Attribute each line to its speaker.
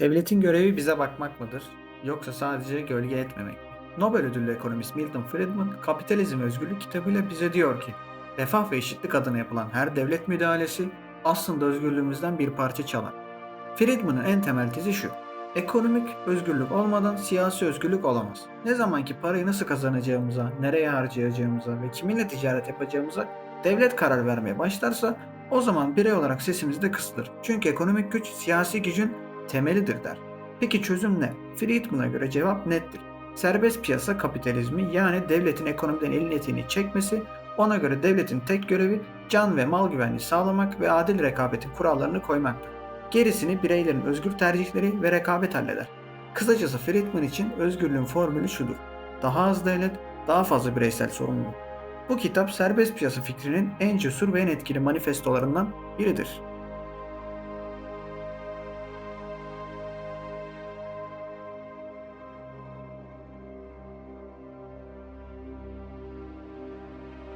Speaker 1: Devletin görevi bize bakmak mıdır? Yoksa sadece gölge etmemek mi? Nobel ödüllü ekonomist Milton Friedman, Kapitalizm ve Özgürlük kitabıyla bize diyor ki, refah ve eşitlik adına yapılan her devlet müdahalesi aslında özgürlüğümüzden bir parça çalar. Friedman'ın en temel tezi şu, ekonomik özgürlük olmadan siyasi özgürlük olamaz. Ne zaman ki parayı nasıl kazanacağımıza, nereye harcayacağımıza ve kiminle ticaret yapacağımıza devlet karar vermeye başlarsa o zaman birey olarak sesimiz de kısılır. Çünkü ekonomik güç siyasi gücün temelidir der. Peki çözüm ne? Friedman'a göre cevap nettir. Serbest piyasa kapitalizmi yani devletin ekonomiden elini eteğini çekmesi, ona göre devletin tek görevi can ve mal güvenliği sağlamak ve adil rekabetin kurallarını koymaktır. Gerisini bireylerin özgür tercihleri ve rekabet halleder. Kısacası Friedman için özgürlüğün formülü şudur. Daha az devlet, daha fazla bireysel sorumluluk. Bu kitap serbest piyasa fikrinin en cesur ve en etkili manifestolarından biridir.